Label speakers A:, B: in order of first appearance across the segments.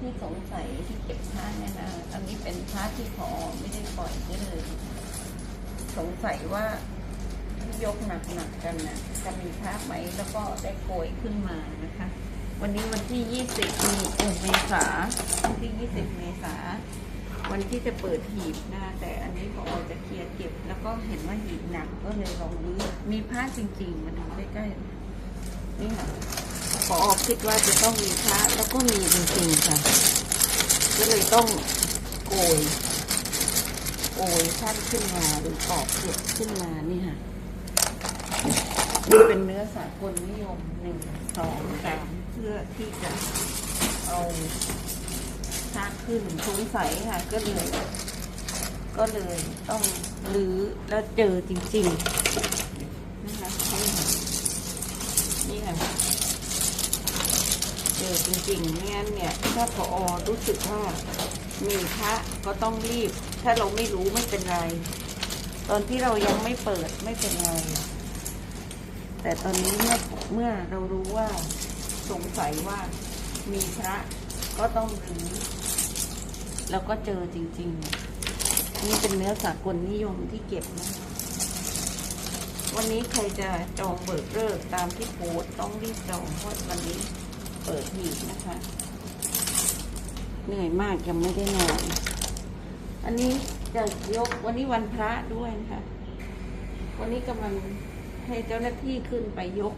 A: ที่สงสัยที่เก็บพระเนี่ยนะ อันนี้เป็นพระที่พอไม่ได้ปล่อยได้เลย สงสัยว่าที่ยกหนักๆกันนะจะมีพระไหมแล้วก็ได้โกยขึ้นมานะคะ วันนี้วันที่20มีเอ่อเมษาวันที่20เมษาวันที่จะเปิดหีบนะแต่อันนี้พอจะเคลียร์เก็บ แล้วก็เห็นว่าหีบหนักก็เลยลองรื้อมีผ้าจริงๆมาดูใกล้ๆนี่ค่ะพอคิดว่าจะต้องมีพระแล้วก็มีจริงๆค่ะ ก็เลยต้องโกยโกยท่านขึ้นมาหรือปอกเกล็ดขึ้นมานี่ค่ะนี่เป็นเนื้อสากลนิยมหนึ่งสองสามเพื่อที่จะเอาชาขึ้นสงสัยค่ะ ก็เลยก็เลยต้องรื้อแล้วเจอจริง ๆ นะคะนี่ค่ะนี่ค่ะ อจริงๆไม่งั้นเนี่ยถ้าพอรู้สึกว่ามีพระก็ต้องรีบ ถ้าเราไม่รู้ไม่เป็นไร ตอนที่เรายังไม่เปิดไม่เป็นไร แต่ตอนนี้เมื่อเมื่อเรารู้ว่าสงสัยว่ามีพระก็ต้องรื้แล้วก็เจอจริง ๆ นี่เป็นเนื้อสากลนิยมที่เก็บนะวันนี้ใครจะจองเบิกเลิกตามที่โพสต้องรีบจองเพราะวันนี้ เปิดหีบนะคะ เหนื่อยมากยังไม่ได้นอน อันนี้จะยกวันนี้วันพระด้วยนะคะ วันนี้กำลังให้เจ้าหน้าที่ขึ้นไปยก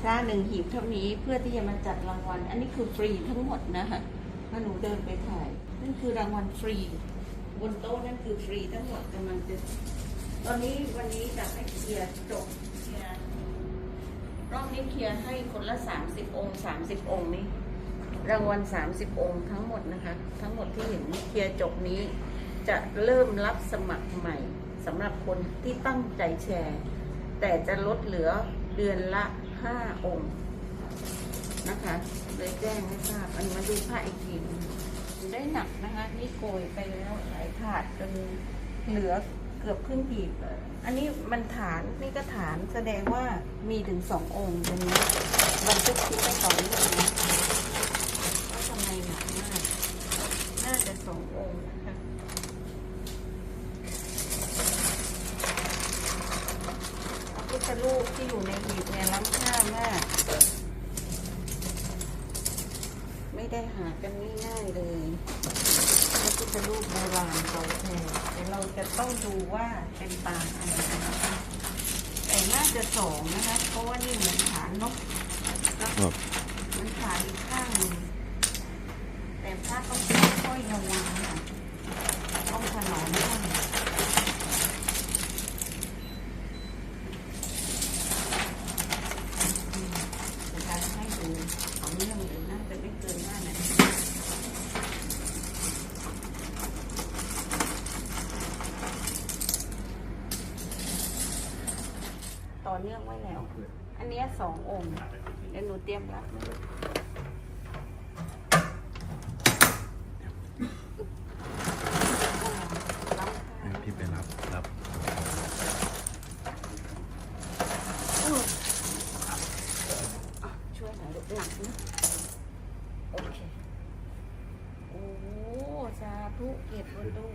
A: พระหนึ่งหีบเท่านี้เพื่อที่จะมาจัดรางวัล อันนี้คือฟรีทั้งหมดนะคะถ้าหนูเดินไปถ่าย นั่นคือรางวัลฟรี บนโต๊ะนั่นคือฟรีทั้งหมดกำลังจะตอนนี้วันนี้จะให้เคลียร์จบเคลียร์ รอบนี้เคลียร์ให้คนละสามสิบองค์สามสิบองค์นี้ รางวัลสามสิบองค์ทั้งหมดนะคะ ทั้งหมดที่เห็นเคลียร์จบนี้ จะเริ่มรับสมัครใหม่สำหรับคนที่ตั้งใจแชร์ แต่จะลดเหลือเดือนละห้าองค์นะคะเลยแจ้งให้ทราบอันมาดูผ้าอีกทีหนึ่งได้หนักนะคะ นี่โกยไปแล้วหลายถาดจนเหลือ เกือบครึ่งหีบอันนี้มันฐานนี่ก็ฐานแสดงว่ามีถึงสององค์ตรงนี้บันทึกคลิปไปสองเรื่องนะว่าทำไมหนักมากน่าจะสององค์นะคะพระพุทธรูปที่อยู่ในหีบเนี่ยล้ำค่ามาก ไม่ได้หากันง่ายๆเลย พุทธรูปโบราณเก่าแก่แต่เราจะต้องดูว่าเป็นปางอะไรนะคะแต่น่าจะสองนะคะเพราะว่านี่เหมือนฐานนกแล้ว
B: ครับ
A: เหมือนฐานอีกข้างหนึ่งแต่พระต้องค่อยๆระวังค่ะต้องถนอมด้วยเป็นการให้ดูของเรื่องเลยน่าจะไม่เกินห้านาที ต่อเนื่องไว้แล้ว อันเนี้ยสององค์ เดี๋ยวหนูเตรียมรับนะลูกรับ
B: ให้พี่ไปรับรับ
A: อุ๊ยอะช่วยหน่อยลูกหนักนะโอเค โอ้สาธุเก็บบนตู้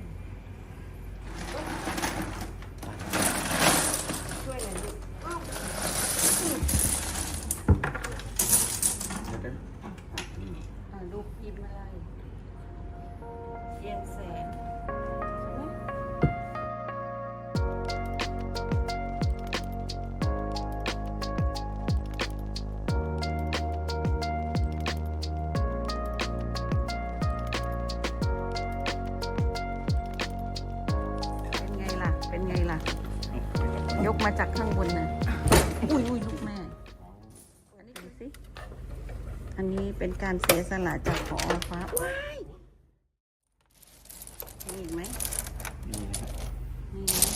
A: กมาจากข้างบนนะอุ้ยอุ้ยลูกแม่ อันนี้ดูสิ อันนี้เป็นการเสียสละจากขอฟ้าว้ายมีอีกไหม
B: นี่นะครับ
A: นี่นะ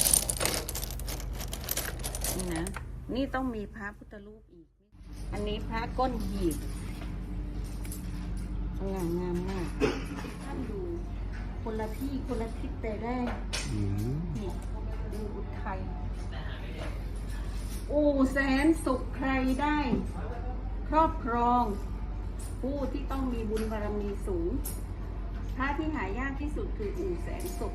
A: นี่นะ นี่ต้องมีพระพุทธรูปอีก อันนี้พระก้นหีบสง่างามมาก ท่านดูคนละที่คนละทิศแต่ได้
B: อืม
A: นี่ดูอุทัย อู่แสนสุขใครได้ ครอบครอง ผู้ที่ต้องมีบุญบารมีสูงพระที่หายากที่สุดคืออู่แสนสุข